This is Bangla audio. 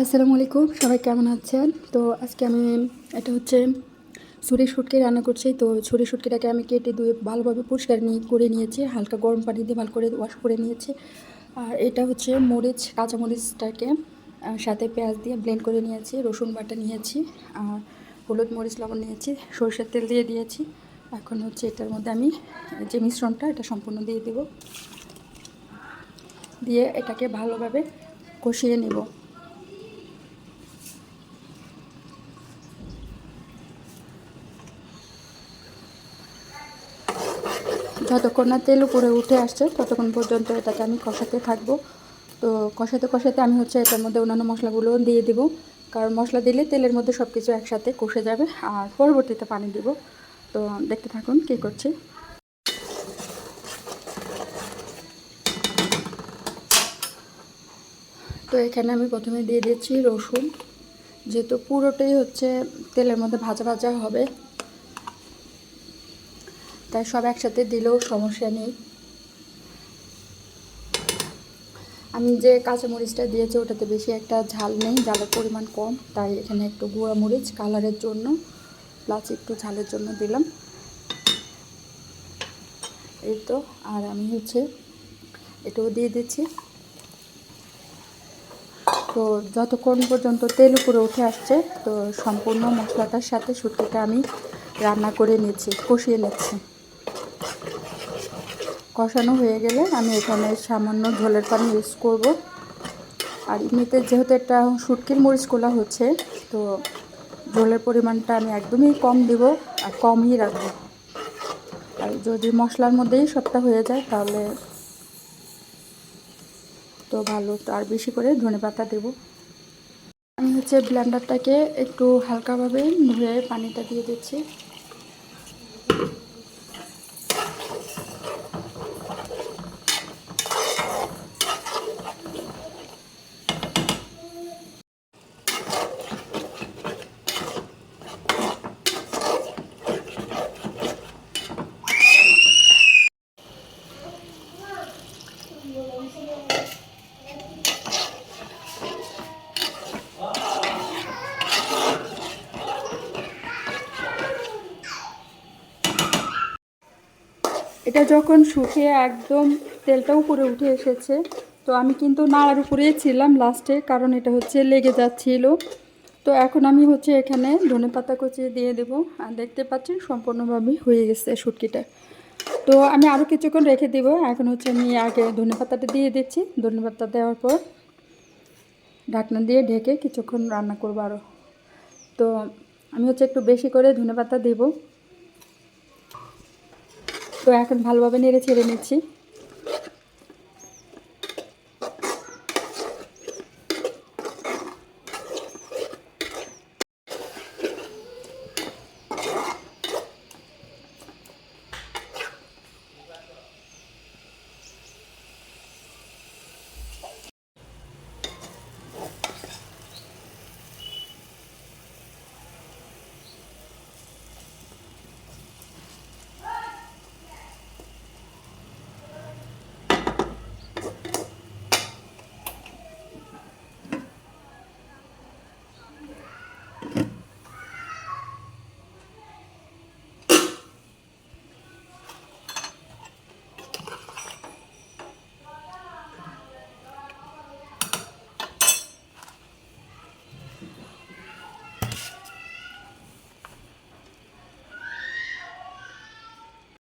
আসসালামু আলাইকুম, সবাই কেমন আছেন? তো আজকে আমি, এটা হচ্ছে ছুরি শুটকি রান্না করছি। তো ছুরি শুটকিটাকে আমি কেটে ধুয়ে ভালোভাবে পরিষ্কার নিয়ে করে নিয়েছি। হালকা গরম পানি দিয়ে ভালো করে ওয়াশ করে নিয়েছি। আর এটা হচ্ছে মরিচ, কাঁচা মরিচটাকে সাথে পেঁয়াজ দিয়ে ব্লেন্ড করে নিয়েছি, রসুন বাটা নিয়েছি, আর হলুদ মরিচ লবণ নিয়েছি, সরষের তেল দিয়ে দিয়েছি। এখন হচ্ছে এটার মধ্যে আমি যে মিশ্রণটা, এটা সম্পূর্ণ দিয়ে দেব। দিয়ে এটাকে ভালোভাবে কষিয়ে নেব। যতক্ষণ না তেল উপরে উঠে আসছে, ততক্ষণ পর্যন্ত এটাকে আমি কষাতে থাকব। তো কষাতে কষাতে আমি হচ্ছে এটার মধ্যে অন্যান্য মশলাগুলো দিয়ে দেবো। কারণ মশলা দিলে তেলের মধ্যে সব কিছু একসাথে কষে যাবে, আর পরবর্তীতে পানি দেব। তো দেখতে থাকুন কী করছি। তো এখানে আমি প্রথমে দিয়ে দিচ্ছি রসুন। যেহেতু পুরোটাই হচ্ছে তেলের মধ্যে ভাজা ভাজা হবে তাই সব একসাথে দিলেও সমস্যা নেই। আমি যে কাঁচামরিচটা দিয়েছি, ওটাতে বেশি একটা ঝাল নেই, ঝালের পরিমাণ কম। তাই এখানে একটু গুঁড়া মরিচ কালারের জন্য প্লাস একটু ঝালের জন্য দিলাম। এই তো, আর আমি হচ্ছে এটাও দিয়ে দিচ্ছি। তো যতক্ষণ পর্যন্ত তেল উপরে উঠে আসছে, তো সম্পূর্ণ মশলাটার সাথে শুটকিটা আমি রান্না করে নিচ্ছি, কষিয়ে নিচ্ছি। কষানো হয়ে গেলে আমি এখানে সামান্য ঝোলের পানি ইউজ করব। আর এমনিতে যেহেতু একটা শুটকির মরিচ কোলা হচ্ছে, তো ঝোলের পরিমাণটা আমি একদমই কম দেব আর কমই রাখব। আর যদি মশলার মধ্যেই সবটা হয়ে যায় তাহলে তো ভালো আর বেশি করে ধনে পাতা দেবো। আমি হচ্ছে ব্লেন্ডারটাকে একটু হালকাভাবে ধুয়ে পানিটা দিয়ে দিচ্ছি। এটা যখন শুকিয়ে একদম তেলটা উপরে উঠে এসেছে, তো আমি কিন্তু নাড়ার উপরেই ছিলাম লাস্টে কারণ এটা হচ্ছে লেগে যাচ্ছিল। তো এখন আমি হচ্ছে এখানে ধনে পাতা কুচিয়ে দিয়ে দেবো। আর দেখতে পাচ্ছেন সম্পূর্ণভাবে হয়ে গেছে শুটকিটা। তো আমি আরও কিছুক্ষণ রেখে দেব। এখন হচ্ছে আমি আগে ধনে পাতাটা দিয়ে দিচ্ছি। ধনে পাতা দেওয়ার পর ঢাকনা দিয়ে ঢেকে কিছুক্ষণ রান্না করব আরও তো আমি হচ্ছে একটু বেশি করে ধনে পাতা দেবো। তো এখন ভালোভাবে নেড়ে ছেড়ে নিচ্ছি।